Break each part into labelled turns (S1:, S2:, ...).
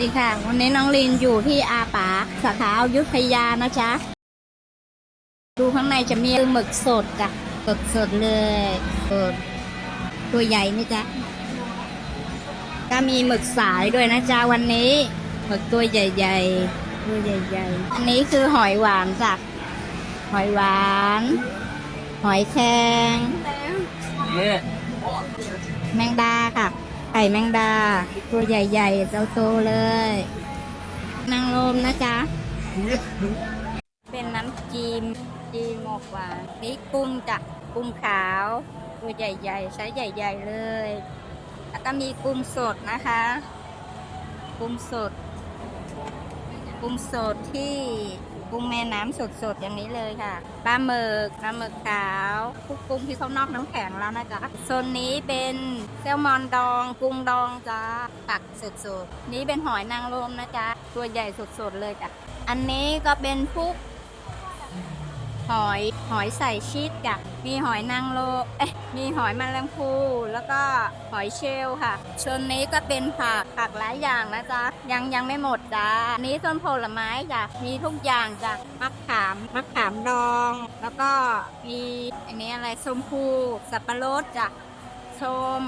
S1: ดีค่ะ วันนี้น้องลินอยู่ที่อาปากสาขาอยุธยานะจ๊ะ ดูข้างในจะมีหมึกสดจ้ะสดสดๆเลยสดตัวใหญ่นี่จ๊ะ ก็มีหมึกสายด้วยนะจ๊ะวันนี้ หมึกตัวใหญ่ๆ ตัวใหญ่ๆ อันนี้คือหอยหวานจ้ะ หอยหวาน หอยแครงแมงดาค่ะ ไข่แมงดา ตัวใหญ่ๆ เจ้าโตเลย นางรมนะจ๊ะ เป็นน้ำจีมจีมหมกหวานนี่กุ้งจ้ะกุ้งขาว ตัวใหญ่ๆไซส์ใหญ่ ๆ เลย แล้วก็มีกุ้งสดนะคะ กุ้งสด กุ้งสดที่ กุ้งแม่น้ำสดๆอย่างนี้เลยค่ะปลาหมึกปลาหมึกขาวคุกกุ้งที่เขานอกน้ำแข็งแล้วนะจ๊ะโซนนี้เป็นแซลมอนดอง กุ้งดองจ้าตักสดๆนี้เป็นหอยนางรมนะจ๊ะตัวใหญ่สดๆเลยจ้ะอันนี้ก็เป็นพุก หอยหอยใส่ชีสจ้ะมีหอยนางรมเอ๊ะมีหอยแมลงภูแล้วก็หอยเชลล์ค่ะส่วนนี้ก็เป็นผักผักหลายอย่างนะจ๊ะยังยังไม่หมดจ้ะนี้ต้นผลไม้จ้ะมีทุกอย่างจ้ะมะขามมะขามดอง แล้วก็มีอันนี้อะไรส้มพูสับปะรดจ้ะส้ม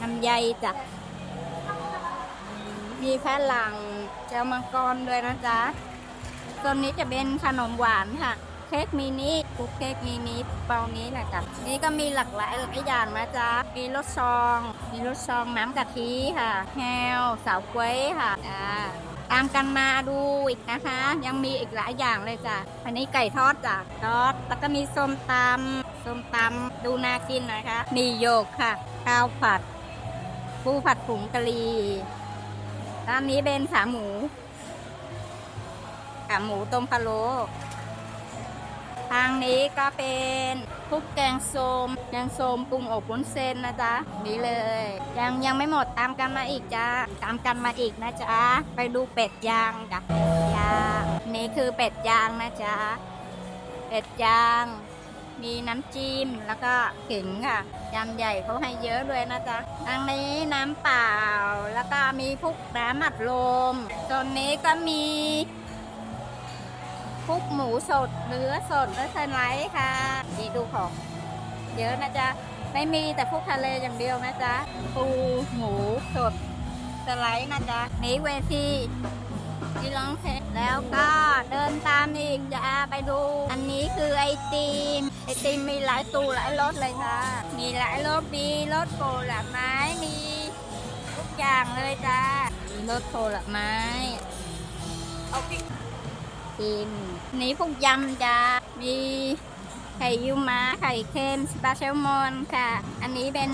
S1: น้ำใยจ้ะมีแพะหลังเจลมังกรด้วยนะจ๊ะ ตัวนี้จะเป็นขนมหวานค่ะ เค้กมินิคุกเค้กมินิเปานี้แหละจ้ะนี่ก็มีหลากหลายหลายอย่างนะจ๊ะมีรสซอง มีรสซองน้ำกะทิค่ะแฮวสาวกล้วยค่ะอ่าตามกันมาดูอีกนะคะ ยังมีอีกหลายอย่างเลยจ้ะอันนี้ไก่ทอดจ้ะทอดแล้วก็มีส้มตำส้มตำดูน่ากินนะคะมีโยกค่ะ ข้าวผัด ปูผัดผงกะหรี่ร้านนี้เป็นขาหมู ขาหมูต้มพะโล้ทางนี้ก็เป็นคุกแกงโซมแกงโซมปรุงอบวุ้นเส้นนะจ๊ะนี่เลย ยังยังไม่หมดตามกันมาอีกจ้าตามกันมาอีกนะจ๊ะไปดูเป็ดย่างจ้ะย่างนี่คือเป็ดย่างนะจ๊ะเป็ดย่าง มีน้ำจิ้มแล้วก็ขิงค่ะยำใหญ่เขาให้เยอะด้วยนะจ๊ะทางนี้น้ำเปล่า แล้วก็มีพวกน้ำอัดลมตรงนี้ก็มี พวกหมูสดเนื้อสดและสไลด์ค่ะนี่ดูของเยอะนะจ๊ะ ไม่มีแต่พวกทะเลอย่างเดียวนะจ๊ะ ปูหมูสดสไลด์นะจ๊ะนี่เวทีที่ร้องเพลงแล้วก็เดินตามอีกจะไปดู อันนี้คือไอติมไอติมมีหลายตู้หลายรสเลยค่ะ มีหลายรสมีรสโผลไม้มีทุกอย่างเลยจ้ามีรสโผลไม้เอาพริก ติมนี่พวกยำจ้ามีไข่ยูมาไข่เค็มสปาเชลมอนค่ะ อันนี้เป็น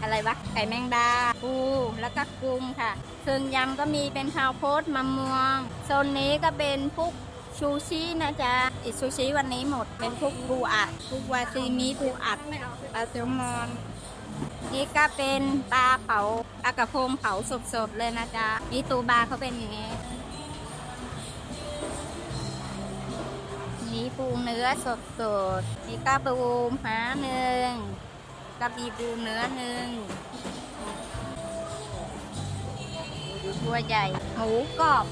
S1: อะไรวะไข่แมงดาปูแล้วก็กุ้งค่ะส่วนยำก็มีเป็นข้าวโพดมะม่วงโซนนี้ก็เป็นพวกชูชินะจ๊ะอีซูชิวันนี้หมดเป็นพวกปูอัดพวกวาซิมิปูอัดปลาแซลมอนนี่ก็เป็นปลาเผาปลากระพงเผาสดๆเลยนะจ๊ะนี่ตูบาเขาเป็นอย่างนี้ นี่ปูเนื้อสดสดมีกระปูหาหนึ่งก็มีปูเนื้อหนึ่งตัวใหญ่หมูกรอบ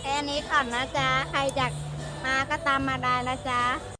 S1: แค่นี้ก่อนนะจ๊ะ ใครอยากมาก็ตามมาได้นะจ๊ะ